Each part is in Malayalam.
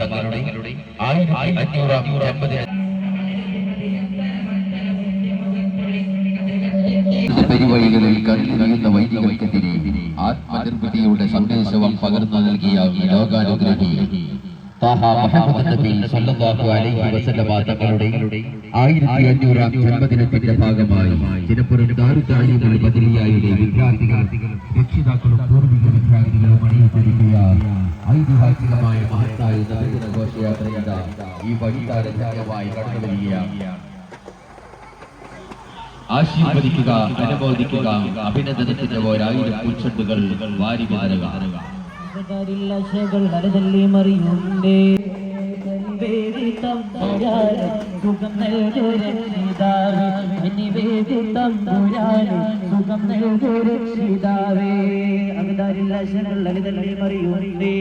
തങ്ങളുടെ ആയിരത്തി അഞ്ഞൂറാം പെരുവഴികളിൽ കടലിറങ്ങുന്ന വൈദികൾക്കെതിരെ ആത്മനിർവൃതിയുടെ സന്ദേശവും പകർന്നു നൽകിയ ലോകാനുഗ്രഹി. തങ്ങളുടെ ആയിരത്തി അഞ്ഞൂറാം ജന്മദിനത്തിന്റെ ഭാഗമായി പൂർവിക ഈ ആശീർവദിക്കുക അനുമോദിക്കുക അഭിനന്ദനത്തിന്റെ ഒരായിരം പുൽച്ചെണ്ടുകൾ വാരി വിതറുക കൾ നരതല്ലി മറിയുണ്ടേ തമ്പുരാനും സുഖം നൽകുരക്ഷിതാവേ നിവേദിതം പുരാനും സുഖം നൽകുരക്ഷിതാവേ അകതാരിൽ അശകൾ ലളിതല്ലി മറിയുണ്ടേ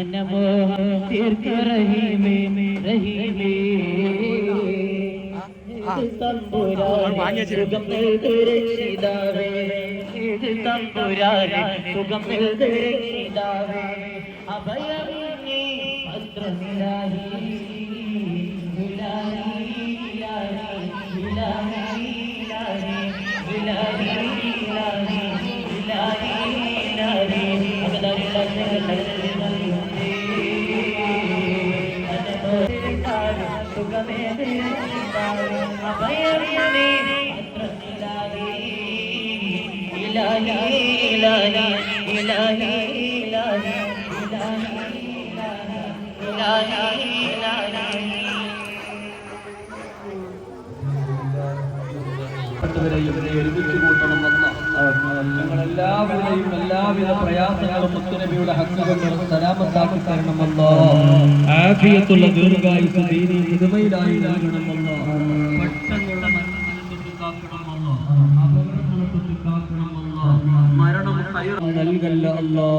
അന്നമോഹം തീർക്ക റഹീമേ റഹീമേ തമ്പുരാനെ സുഖം നൽകുരക്ഷിതാവേ ഇത് തമ്പുരാനെ സുഖം നൽകുരക്ഷിതാവേ അഭയം നീ വസ്ത്രമിലാഹി ഒരുമിച്ച് കൂട്ടണമെന്ന ഞങ്ങളെല്ലാവരുടെയും എല്ലാവിധ പ്രയാസങ്ങളും മുത്തുനബിയുടെ ഹക്ക് കൊണ്ട് സലാമത്താക്കി തരണമെന്നോ ആഫിയത്തുള്ള ദീർഘായുസ് ദീനി ഇതുമയിലായി നൽകണമെന്നോ പെട്ടെന്നുള്ള മരണത്തിൽ കാക്കണമെന്നോ അപകടങ്ങളെ ഹൈറ് നൽകല്ല അല്ലോ.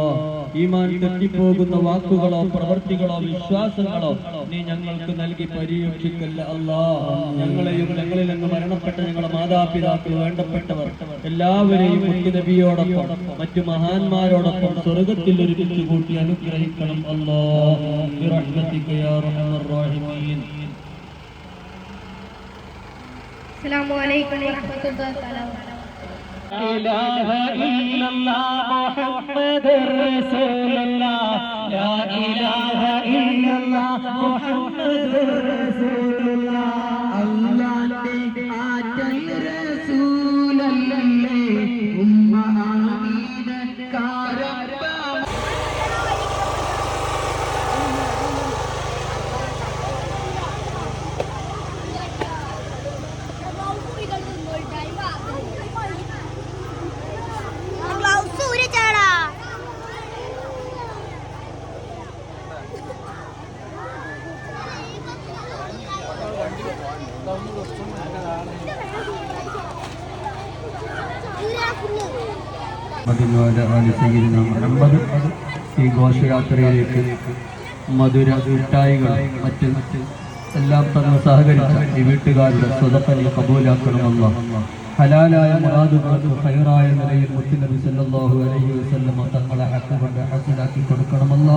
ഈമാൻ തെറ്റിപ്പോകുന്ന വാക്കുകളോ പ്രവൃത്തികളോ വിശ്വാസങ്ങളോ നീ ഞങ്ങൾക്ക് നൽകി പരീക്ഷിക്കല്ല അല്ലോ. ഞങ്ങളെയും ഞങ്ങളിൽ നിന്ന് മരണപ്പെട്ട ഞങ്ങളുടെ മാതാപിതാക്കൾ വേണ്ടപ്പെട്ടവർ എല്ലാവരെയും നബിയോടൊപ്പം മറ്റു മഹാന്മാരോടൊപ്പം സ്വർഗത്തിൽ ഒരുമിച്ച് കൂട്ടി അനുഗ്രഹിക്കണം അല്ലോ. അസ്സലാമു അലൈക്കും വറഹ്മത്തുള്ളാഹി വബറകാതുഹു മുഹമ്മദ് റസൂലല്ലാ സ്വീകരിക്കുന്ന അമ്പത് ഈ ഘോഷയാത്രയിലേക്ക് മധുര മിഠായികൾ മറ്റ് എല്ലാം തന്നെ സഹകരിച്ച ഈ വീട്ടുകാരുടെ സ്വതപ്പനെ കബൂലാക്കണമെന്ന് ഹലാലായ മുറാദുകൾക്ക് ഹൈറായ നിലയിൽ മുത്തുനബി സല്ലല്ലാഹു അലൈഹി വസല്ലമ തങ്ങളെ ഹക്ക് കൊണ്ട് ഹസനാക്കി കൊടുക്കണമല്ല.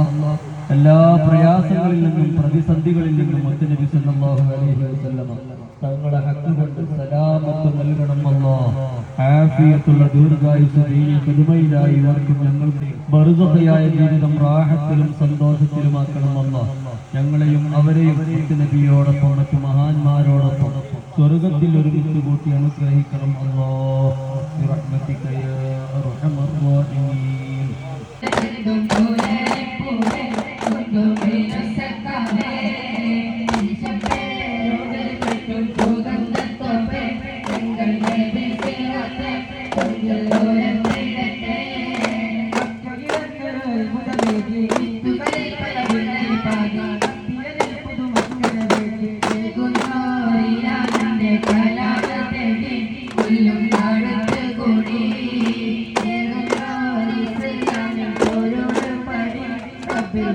എല്ലാ പ്രയാസങ്ങളിൽ നിന്നും പ്രതിസന്ധികളിൽ നിന്നും മുത്തുനബി സല്ലല്ലാഹു അലൈഹി വസല്ലമ തങ്ങളെ ഹക്ക് കൊണ്ട് സലാമത്ത് നൽകണമല്ല. ആഫിയത്തുള്ള ദീർഘായുസ് പുതുമയിലായി ഇവർക്കും ഞങ്ങൾ ബറുദയായ ജീവിതം റാഹത്തിലും സന്തോഷത്തിലുമാക്കണമല്ല ഞങ്ങളെയും അവരെയും നബിയോടൊപ്പം മറ്റു മഹാന്മാരോടൊപ്പം സ്വർഗത്തിൽ ഒരുമിച്ച് കൂട്ടി അനുഗ്രഹിക്കണം അല്ലോ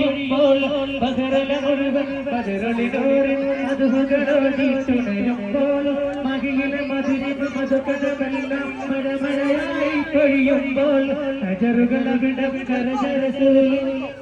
ുമ്പോൾ പകരല മുഴുവൻ പകരളിനോറിൽ മഹിയിലെ മഹിയില മധുരിത് മധുകടമെല്ലാം മഴമഴയായി പൊഴിയുമ്പോൾ അജറുകളവിടം കരചരസൂലും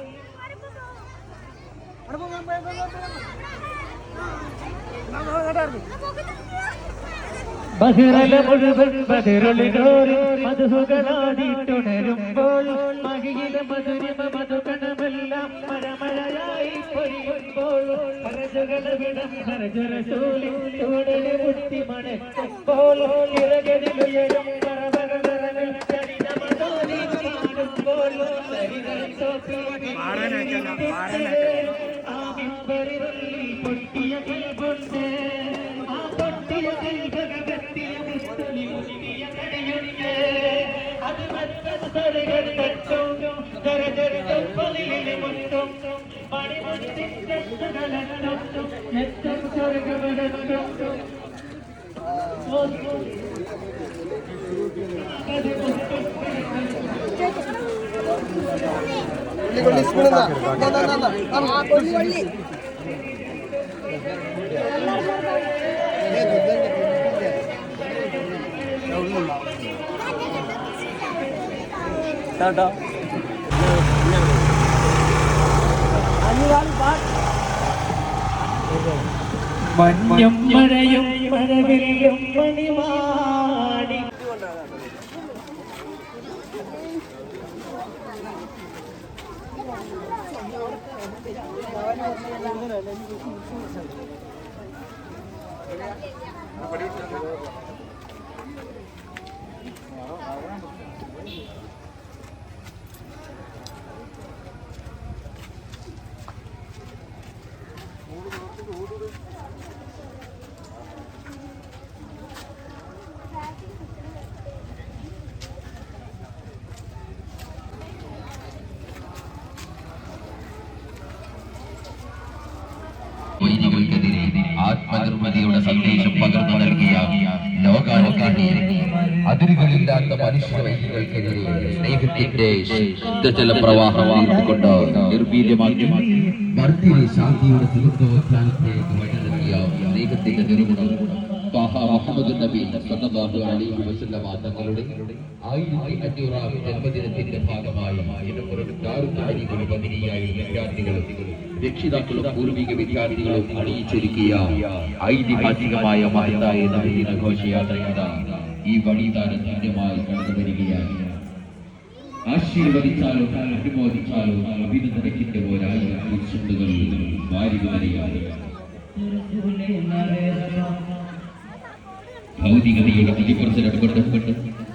ബഹിറല മുഴുവൻ ബഹിറളിനോറിൽ മധുകളാടിയിട്ടുണരുമ്പോൾ മഹിയില മധുരിമ മധുകണമെല്ലാം മരമഴയായി പൊഴിയുമ്പോൾ ഹരജകളവിടം ഹരജരസൂലി ചൂടലി മുട്ടി മണക്കുമ്പോൾ കാണുമ്പോൾ സരിതം തോപ്പി ആ മിമ്പറിൽ മണിമുട്ടിൻ ചെത്തുകളെത്തും എത്തും സ്വർഗമെടുത്തും മഞ്ഞും മഴയും മഴവിലും മണിമാടി. വൈദികൾക്കെതിരെ ആത്മനിർമ്മിതിയുടെ സന്ദേശം പകർന്നു നൽകിയ ലോകാനുകാരിയെ അതിരുകളില്ലാത്ത മനുഷ്യ വൈദ്യങ്ങൾക്കെതിരെ സ്നേഹത്തിന്റെ ശുദ്ധജല പ്രവാഹം കൊണ്ട് നിർവീര്യമാക്കി മർത്തിലെ ശാന്തിയുടെ സുഹൃത്തോത്ഥാനത്തിലേക്ക് വഴി സ്നേഹത്തിന്റെ നിർഗുണം മുഹമ്മദ് നബി അലൈഹി വസല്ലം തങ്ങളുടെ ജന്മദിനത്തിന്റെ ഭാഗമായി രക്ഷിതാക്കളും പൂർവിക വിദ്യാർത്ഥികളും അണിയിച്ചൊരുക്കിയ ഐതിഹാസികമായ മഹത്തായ നബിദിന ഈ വഴി താരതാര്യമായി കടന്നു വരികയാണ് ആശീർവദിച്ചാലോ അനുമോദിച്ചാലോ അഭിനന്ദനത്തിന്റെ ഒരായിരം ചുണ്ടുകൾ വാരി വരികയാണ് ഭൗതികതയുടെ വിമർശനം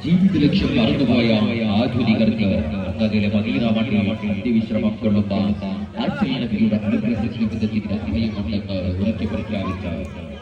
ജീവിത ലക്ഷ്യം മറന്നുപോയ ആധുനികർക്ക് അതിലെ മദീന മണ്ണിൽ അന്ത്യവിശ്രമം കൊള്ളുന്ന ആശയ നബിയുടെ അനുഗ്രഹ ജീവിതത്തിന്റെ അഭയമുണ്ടെന്ന് ഉറക്കെ പ്രഖ്യാപിച്ച